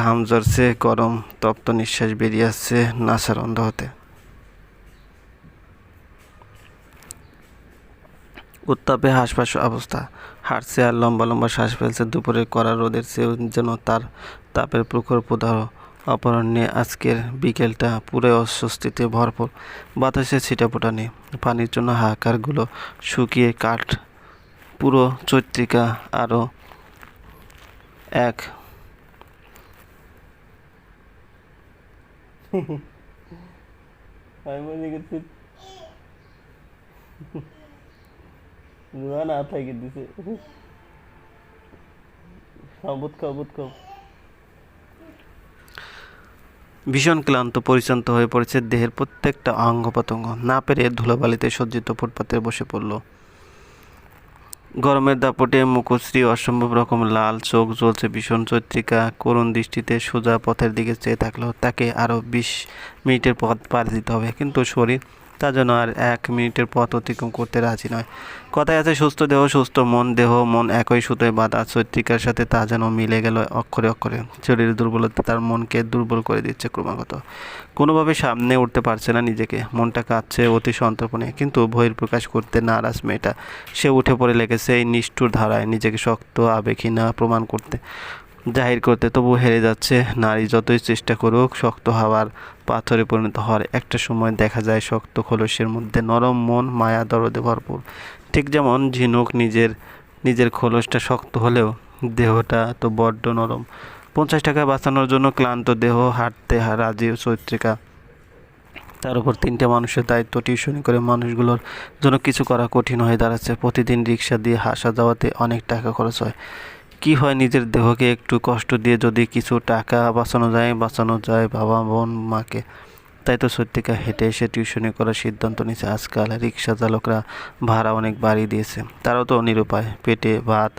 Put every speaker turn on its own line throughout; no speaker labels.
ঘাম ঝরছে, গরম তপ্ত নিঃশ্বাস বেরিয়ে আসছে নাসার অন্ধ হতে উত্তাপে হাঁসফাঁস অবস্থা। হাঁটছে আর লম্বা লম্বা শ্বাস ফেলছে। দুপুরে কড়া রোদের চেয়েও যেন তার তাপের প্রখর প্রদাহ অপরাহ্নে আজকের বিকেলটা পুরো অস্বস্তিতে ভরপুর। বাতাসে ছিটাফোটা নেই। পানির জন্য হাহাকারগুলো শুকিয়ে কাঠ, পুরো চৈত্রিকা আরও এক
আমি মনে করছি রুয়া না দিছে খাও খাও
ভীষণ ক্লান্ত, পরিশ্রান্ত হয়ে পড়েছে দেহের প্রত্যেকটা অঙ্গ প্রত্যঙ্গ না পেরে ধুলোবালিতে সজ্জিত ফুটপাতে বসে পড়ল। গরমের দাপটে মুখশ্রী, অসম্ভব রকম লাল চোখ জ্বলছে, ভীষণ চৈত্রিকা। করুণ দৃষ্টিতে সোজা পথের দিকে চেয়ে থাকল তাকে আরও বিশ মিনিটের পথ পার দিতে হবে। কিন্তু শরীর তা যেন আর এক মিনিটের পথ অতিক্রম করতে রাজি নয়। কথায় আছে, সুস্থ দেহ, সুস্থ মন, দেহ, মন একই সুতোয় বাঁধা চৈত্রিকার সাথে তা যেন মিলে গেল অক্ষরে অক্ষরে। শরীরের দুর্বলতা তার মনকে দুর্বল করে দিচ্ছে ক্রমাগত। কোনোভাবে সামনে উঠতে পারছে না নিজেকে। মনটা কাঁদছে অতি সন্তর্পণে, কিন্তু ভয়ের প্রকাশ করতে নারাজ মেয়েটা। সে উঠে পড়ে লেগেছে এই নিষ্ঠুর ধারায়, নিজেকে শক্ত, আবেগহীন না প্রমাণ করতে। জাহির করতে তবু হেরে যাচ্ছে। নারী যতই চেষ্টা করুক, শক্ত হওয়ার পাথরে পরিণত হওয়ার একটা সময় দেখা যায় শক্ত খোলসের মধ্যে। নরম মন, মায়া, দরদে ভরপুর। ঠিক যেমন ঝিনুক নিজের নিজের খোলসটা শক্ত হলেও দেহটা তো বড্ড নরম। পঞ্চাশ টাকা বাঁচানোর জন্য ক্লান্ত দেহ, হাঁটতে রাজি চৈত্রিকা। তার উপর তিনটে মানুষের দায়িত্ব টিউশনি করে মানুষগুলোর জন্য কিছু করা কঠিন হয়ে দাঁড়াচ্ছে। প্রতিদিন রিক্সা দিয়ে হাসা যাওয়াতে অনেক টাকা খরচ হয়। কি হয় নিজের দেহকে একটু কষ্ট দিয়ে যদি কিছু টাকা বাঁচানো যায় বাঁচানো যায় বাবা, বোন, মাকে। তাই তো সত্যিকা হেঁটে এসে টিউশনি করার সিদ্ধান্ত নিয়েছে। আজকাল রিক্সা চালকরা ভাড়া অনেক বাড়িয়ে দিয়েছে। তারাও তো নিরুপায় পেটে ভাত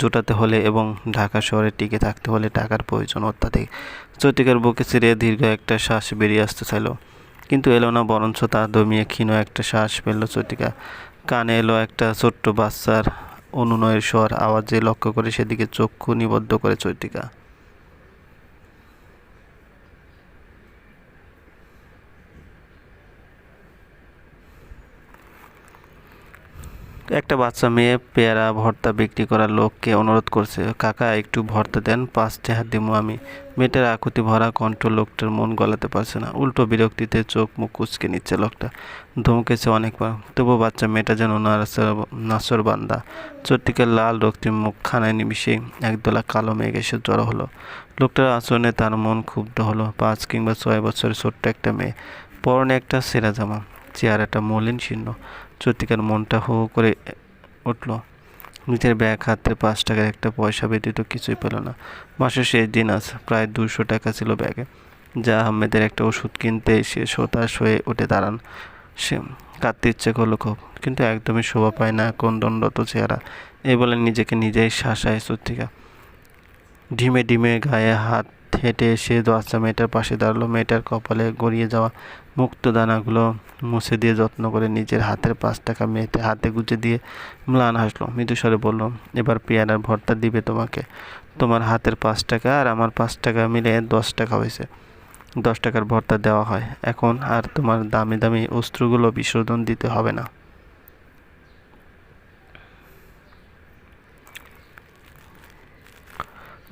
জোটাতে হলে এবং ঢাকা শহরে টিকে থাকতে হলে টাকার প্রয়োজন অত্যাধিক। চৈতিকার বুকে ছিঁড়ে দীর্ঘ একটা শ্বাস বেরিয়ে আসতে চাইল। কিন্তু এলো না, বরঞ্চ তা দমিয়ে ক্ষীণ একটা শ্বাস ফেলল চৈতিকা কানে এলো একটা ছোট্ট বাচ্চার অনুনয়ের স্বর আওয়াজে লক্ষ্য করে সেদিকে চক্ষু নিবদ্ধ করে চৈতিকা। একটা বাচ্চা মেয়ে পেয়ারা, ভর্তা বিক্রি করার লোককে অনুরোধ করছে। কাকা, একটু ভর্তা দেন, পাঁচ চেহার দিমু আমি। মেয়েটার আকুতি ভরা কণ্ঠ লোকটার মন গলাতে পারছে না। উল্টো বিরক্তিতে চোখ মুখ কুচকে নিচ্ছে লোকটা। ধমকেছে অনেকবার। তবু বাচ্চা মেয়েটা যেন নাসর বান্দা। চট্টিকের লাল রক্তিম মুখ খানায় নিমিশেই একদলা কালো মেঘ এসে জড়ো হলো। লোকটার আচরণে তার মন ক্ষুব্ধ হলো। পাঁচ কিংবা ছয় বছরের ছোট্ট একটা মেয়ে। পরনে একটা সেরা জামা, চেহারাটা মলিন শীর্ণ। চত্রিকার মনটা হু করে উঠল। নিজের ব্যাগ, হাতে পাঁচ টাকার একটা পয়সা ব্যতীত কিছুই পেল না। মাসের শেষ দিন আজ, প্রায় দুশো টাকা ছিল ব্যাগে। যা আহমেদের একটা ওষুধ কিনতে সে হতাশ হয়ে উঠে দাঁড়ান সে। কাঁদতে ইচ্ছে করল খুব, কিন্তু একদমই শোভা পায় না কোন দণ্ডত চেহারা। এই বলে নিজেকে নিজেই শাসায় সত্যিকা ঢিমে ঢিমে গায়ে হাত হেঁটে এসে বাচ্চা মেয়েটার পাশে দাঁড়াল। মেয়েটার কপালে গড়িয়ে যাওয়া মুক্ত দানাগুলো মুছে দিয়ে যত্ন করে নিজের হাতের পাঁচ টাকা মেয়েতে হাতে গুজে দিয়ে ম্লান হাসলো। মৃদুস্বরে বলল, এবার পেয়ারার ভর্তা দিবে তোমাকে। তোমার হাতের পাঁচ টাকা আর আমার পাঁচ টাকা মিলে দশ টাকা হয়েছে। দশ টাকার ভর্তা দেওয়া হয়। এখন আর তোমার দামি দামি অস্ত্রগুলো বিসর্জন দিতে হবে না।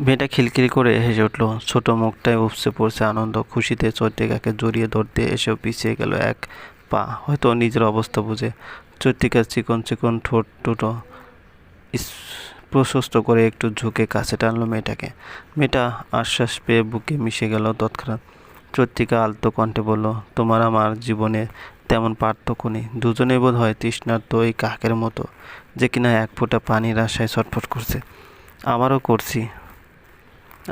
মেয়েটা খিলখিল করে হেসে উঠল, ছোট মুখটায় উপসে পড়ছে আনন্দ, খুশিতে চৈত্রিকাকে জড়িয়ে ধরতে এসেও পিছিয়ে গেল এক পা, হয়তো নিজের অবস্থা বুঝে। চৈত্রিকার চিকন চিকন ঠোঁট ইস- প্রশস্ত করে একটু ঝুঁকে কাছে টানলো মেয়েটাকে। মেয়েটা আশ্বাস পেয়ে বুকে মিশে গেল তৎক্ষণাৎ। চৈত্রিকা আলতো কণ্ঠে বলল, তোমার আমার জীবনে তেমন পার্থক্য নেই। দুজনেই বোধ হয় তৃষ্ণার্ত ওই কাকের মতো, যে কিনা এক ফোঁটা পানির আশায় ছটফট করছে। আমারও করছি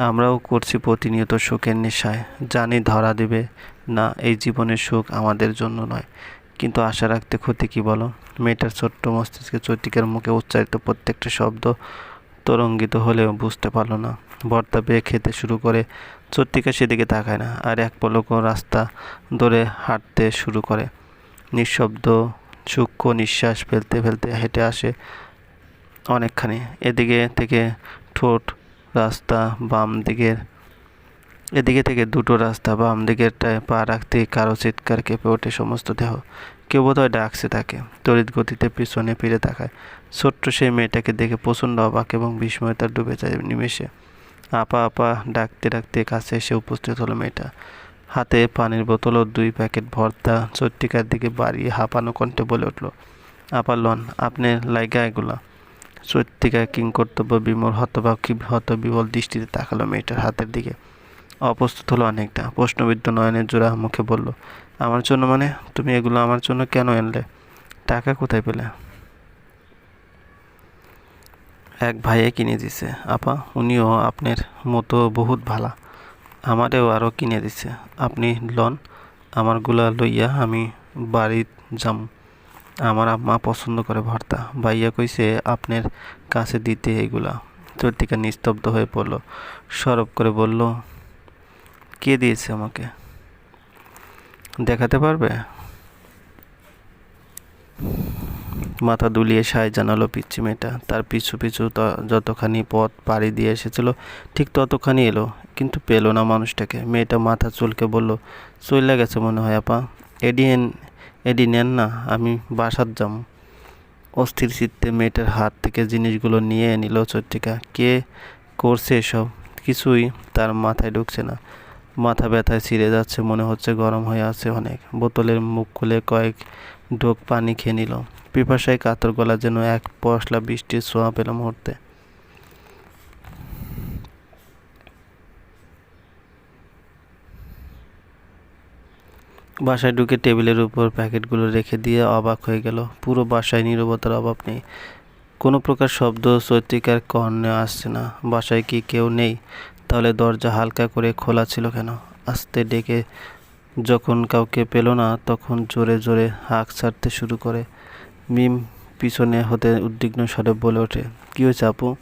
আমরাও করছি প্রতিনিয়ত সুখের নেশায়। জানি ধরা দেবে না এই জীবনের সুখ আমাদের জন্য নয়। কিন্তু আশা রাখতে ক্ষতি কি বলো? মেয়েটার ছোট্ট মস্তিষ্কে চৈতিকের মুখে উচ্চারিত প্রত্যেকটা শব্দ তরঙ্গিত হলেও বুঝতে পারল না। ভর্তা পেয়ে খেতে শুরু করে চৈত্রিকা সেদিকে তাকায় না আর এক পলকও রাস্তা ধরে হাঁটতে শুরু করে। নিঃশব্দ, সূক্ষ্ম নিঃশ্বাস ফেলতে ফেলতে হেঁটে আসে অনেকখানি। এদিকে থেকে ঠোঁট রাস্তা বাম দিকের, এদিকে থেকে দুটো রাস্তা বাম দিকেরটায় পা রাখতেই কারও চিৎকার কেঁপে ওঠে সমস্ত দেহ। কেউ বোধহয় ডাকছে তাকে, তড়িৎ গতিতে পিছনে ফিরে তাকায়। ছোট্ট সেই মেয়েটাকে দেখে প্রচণ্ড অবাক এবং বিস্ময় তার ডুবে যায় নিমেষে। আপা আপা ডাকতে ডাকতে কাছে এসে উপস্থিত হলো মেয়েটা। হাতে পানির বোতল ও দুই প্যাকেট ভর্তা চট্টিকার দিকে বাড়িয়ে হাঁপানো কণ্ঠে বলে উঠল, আপা লন, আপনি লাইগা এগুলা। চৈত্রিকা কিং কর্তব্য বিমল হতবাক হত বিবল দৃষ্টিতে তাকালো মেয়েটার হাতের দিকে। অপ্রস্তুত হলো অনেকটা। প্রশ্নবিদ্ধ নয়নের জোড়া মুখে বলল, আমার জন্য মানে? তুমি এগুলো আমার জন্য কেন এনলে টাকা কোথায় পেলে? এক ভাইয়ে কিনে দিছে। আপা, উনিও আপনার মতো বহুত ভালা। আমারেও আরও কিনে দিছে। আপনি লন, আমারগুলা লইয়া আমি বাড়িত যাম। আমার আম্মা পছন্দ করে ভর্তা। ভাইয়া কইছে, আপনার কাছে দিতে এগুলা। চর্তিকা নিস্তব্ধ হয়ে পড়ল। সরব করে বলল, কে দিয়েছে আমাকে? দেখাতে পারবে? মাথা দুলিয়ে সায় জানালো পিচ্ছি মেয়েটা। তার পিছু পিছু যতখানি পথ পাড়ি দিয়ে এসেছিল, ঠিক ততখানি এলো, কিন্তু পেল না মানুষটাকে। মেয়েটা মাথা চুলকে বলল চলে গেছে মনে হয়, আপা। এডিএন এডি নেন না, আমি বাসার যাম। অস্থির চিত্তে মেয়েটার হাত থেকে জিনিসগুলো নিয়ে নিল চট্টিকা কে করছে এসব? কিছুই তার মাথায় ঢুকছে না। মাথা ব্যথায় ছিঁড়ে যাচ্ছে, মনে হচ্ছে গরম হয়ে আছে অনেক। বোতলের মুখ খুলে কয়েক ঢোক পানি খেয়ে নিল। পিপাসায় কাতর গলা যেন এক পশলা বৃষ্টির ছোঁয়া পেল মুহূর্তে। বাসায় ঢুকে টেবিলের উপর প্যাকেটগুলো রেখে দিয়ে অবাক হয়ে গেল। পুরো বাসায় নীরবতার অভাব নেই। কোনো প্রকার শব্দ চৈত্রিকার কর্ণে আসছে না। বাসায় কি কেউ নেই? তাহলে দরজা হালকা করে খোলা ছিল কেন? আস্তে ডেকে যখন কাউকে পেল না, তখন জোরে জোরে হাঁক ছাড়তে শুরু করে। মিম পিছনে হতে উদ্বিগ্ন স্বরে বলে ওঠে, কী হয়েছে আপু?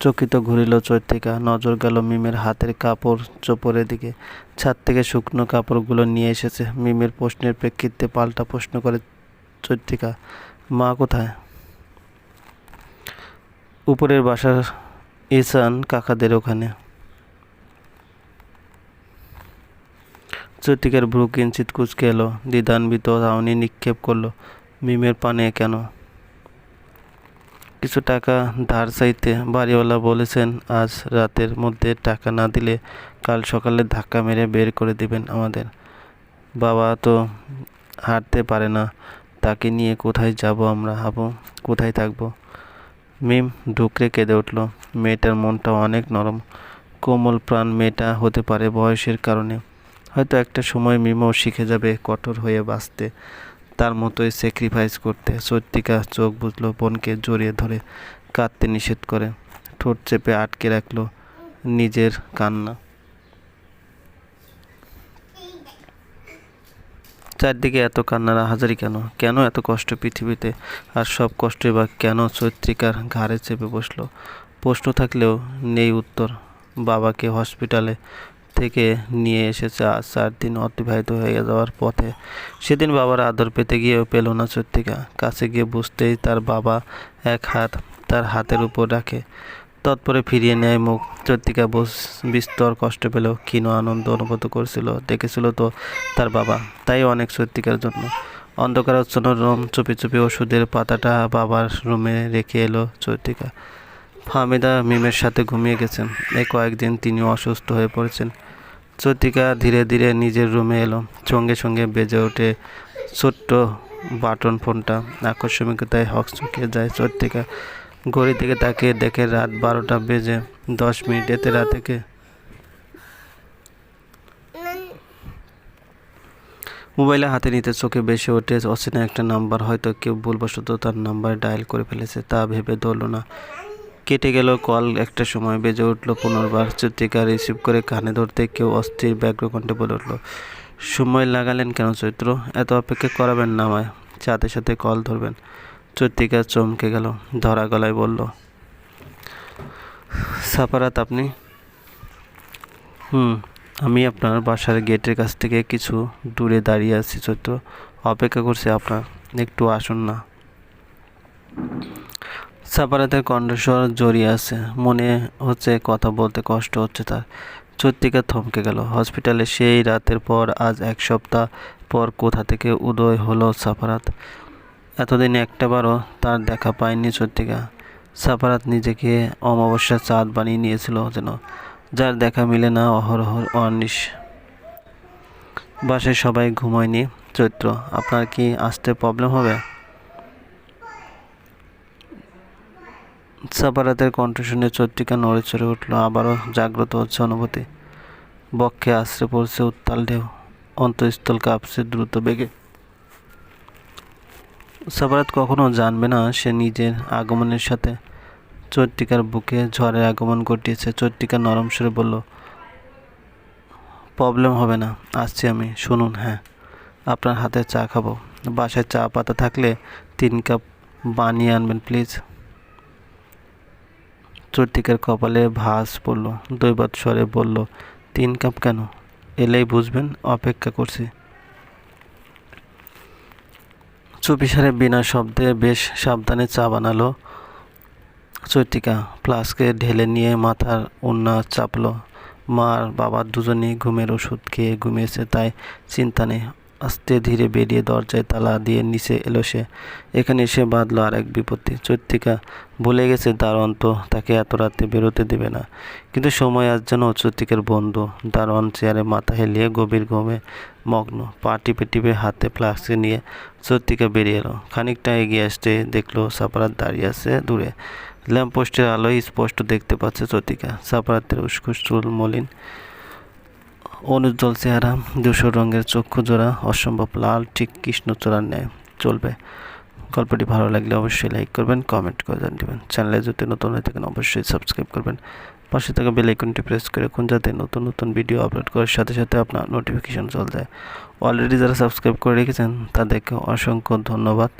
চকিত ঘুরিল চৈত্রিকা, নজর গেল মিমের হাতের কাপড় চোপড়ের দিকে। ছাদ থেকে শুকনো কাপড়গুলো নিয়ে এসেছে। মিমের প্রশ্নের প্রেক্ষিতে পাল্টা প্রশ্ন করে চৈত্রিকা, মা কোথায়? উপরের বাসার ইসান কাকাদের ওখানে। চৈত্রিকার ভ্রু কিঞ্চিত কুচকে এলো। দ্বিধান্বিত রাউনি নিক্ষেপ করল। মিমের পানে কেন? কিছু টাকা ধার চাইতে বাড়িওয়ালা বলেছেন, আজ রাতের মধ্যে টাকা না দিলে কাল সকালে ধাক্কা মেরে বের করে দিবেন আমাদের। বাবা তো হাঁটতে পারে না। তাকে নিয়ে কোথায় যাব আমরা, হাবো? কোথায় থাকব? মিম ঢুকরে কেঁদে উঠল। মেয়েটার মনটা অনেক নরম। কোমল প্রাণ মেয়েটা হতে পারে বয়সের কারণে। হয়তো একটা সময় মিমও শিখে যাবে কঠোর হয়ে বাঁচতে। তার মতোই স্যাক্রিফাইস করতে সত্যিকা চোখ বুঝলো বোনকে জড়িয়ে ধরে, কাঁদতে নিষেধ করে, ঠোঁট চেপে আটকে রাখল নিজের কান্না। চারদিকে এত কান্নার হাজারি কেন? কেন এত কষ্ট পৃথিবীতে? আর সব কষ্টই বা কেন চৈত্রিকার ঘাড়ে চেপে বসল? প্রশ্ন থাকলেও নেই উত্তর। বাবাকে হসপিটালে থেকে নিয়ে এসেছে আজ চার দিন অতিবাহিত হয়ে যাওয়ার পথে। সেদিন বাবার আদর পেতে গিয়েও পেল না চৈত্রিকা কাছে গিয়ে বুঝতেই তার বাবা এক হাত তার হাতের উপর রাখে। তৎপরে ফিরিয়ে নেয় মুখ। চৈত্রিকা বুঝ বিস্তর কষ্ট পেল, ক্ষীণ আনন্দ অনুভূত করেছিল, দেখেছিল তো তার বাবা। তাই অনেক চৈত্রিকার জন্য। অন্ধকারাচ্ছন্ন রুম, চুপি চুপি ওষুধের পাতাটা বাবার রুমে রেখে এলো চৈত্রিকা ফাহমিদা মিমের সাথে ঘুমিয়ে গেছেন। এই কয়েকদিন তিনিও অসুস্থ হয়ে পড়েছেন। চৈত্রিকা ধীরে ধীরে নিজের রুমে এলো। সঙ্গে সঙ্গে বেজে ওঠে ছোট্ট বাটন ফোনটা। আকস্মিকতায় হক চুকিয়ে যায় চতিকা। ঘড়ি থেকে তাকে দেখে রাত বারোটা বেজে দশ মিনিট। এতে রাতে কে মোবাইলে হাতে নিতে চোখে বেশি ওঠে। অচেনা একটা নাম্বার হয়তো কেউ ভুলবশত তার নাম্বার ডায়াল করে ফেলেছে। তা ভেবে ধরল না। কেটে গেল, কল একটা সময় বেজে উঠল, পুনর্বার চৈত্রিকা রিসিভ করে কানে ধরতে কেউ অস্থির ব্যগ্র কণ্ঠে বলে উঠল, সময় লাগালেন কেন চৈত্র? এত অপেক্ষা করাবেন না আমায়। সাথে সাথে কল ধরবেন। চৈত্রিকা চমকে গেল, ধরা গলায় বলল সাপারাত আপনি? হুম, আমি আপনার বাসার গেটের কাছ থেকে কিছু দূরে দাঁড়িয়ে আছি চৈত্র। অপেক্ষা করছি আপনার। একটু আসুন না। সাপারাতের কণ্ঠস্বর জড়িয়ে আছে। মনে হচ্ছে কথা বলতে কষ্ট হচ্ছে তার। চৈত্রিকা থমকে গেল। হসপিটালে সেই রাতের পর আজ এক সপ্তাহ পর কোথা থেকে উদয় হলো সাফারাত এতদিন একটাবারও তার দেখা পায়নি চৈত্রিকা। সাফারাত নিজেকে অমাবস্যার চাঁদ বানিয়ে নিয়েছিল যেন, যার দেখা মিলে না অহরহ অনিশ। বাসায় সবাই ঘুমায়নি। চৈত্র, আপনার কি আসতে প্রবলেম হবে? সাফারাতের কণ্ঠ শুনে চৈত্রিকা নড়ে চড়ে উঠল, আবারও জাগ্রত হচ্ছে অনুভূতি। বক্ষে আশ্রে পড়ছে উত্তাল ঢেউ, অন্তঃস্থল কাঁপছে দ্রুত বেগে। সাফারাত কখনো জানবে না সে নিজের আগমনের সাথে। চৈত্রিকার বুকে ঝড়ের আগমন ঘটিয়েছে চৈত্রিকা নরম সুরে বলল, প্রবলেম হবে না, আসছি আমি, শুনুন হ্যাঁ আপনার হাতে চা খাব। বাসায় চা পাতা থাকলে তিন কাপ বানিয়ে আনবেন, প্লিজ। চৈত্রিকার কপালে ভাঁজ পড়ল দৈবাত স্বরে বলল, তিন কাপ কেন? এলেই বুঝবেন, অপেক্ষা করছি। চুপিসারে বিনা শব্দে বেশ সাবধানে চা বানালো। চৈতিকা ফ্লাস্কে ঢেলে নিয়ে মাথার ওন্না চাপলো। মা আর বাবা দুজনেই ঘুমের ওষুধ খেয়ে ঘুমিয়েছে, তাই চিন্তা নেই। আস্তে ধীরে বেরিয়ে দরজায় তালা দিয়ে নিচে এলো সে। এখানে এসে বাঁধলো আর এক বিপত্তি। চৈত্রিকা বলে গেছে দারোয়ান তো তাকে এত রাতে বেরোতে দেবে না। কিন্তু সময় আজ যেন চৈত্রিকের বন্ধু। দারোয়ান চেয়ারে মাথা হেলিয়ে গভীর ঘুমে মগ্ন। পা টিপে টিপে হাতে ফ্লাস্কে নিয়ে চৈত্রিকা বেরিয়ে এলো। খানিকটা এগিয়ে আসতে দেখল সাপারাত দাঁড়িয়ে আছে দূরে। ল্যাম্পপোস্টের আলোয় স্পষ্ট দেখতে পাচ্ছে চৈত্রিকা। সাপারাতের উস্কুস চুল মলিন। অনুজ্জ্বল চেহারা, ধূসর রঙের চক্ষু জোড়া অসম্ভব লাল, ঠিক কৃষ্ণচূড়ার ন্যায় চলবে। গল্পটি ভালো লাগলে অবশ্যই লাইক করবেন, কমেন্ট করে জান দেবেন চ্যানেলে যদি নতুন হয়ে থাকেন, অবশ্যই সাবস্ক্রাইব করবেন। পাশে থাকা বেল আইকনটি প্রেস করে রাখুন যাতে নতুন নতুন ভিডিও আপলোড করার সাথে সাথে আপনার নোটিফিকেশন চলে যায়। অলরেডি যারা সাবস্ক্রাইব করে রেখেছেন, তাদেরকে অসংখ্য ধন্যবাদ।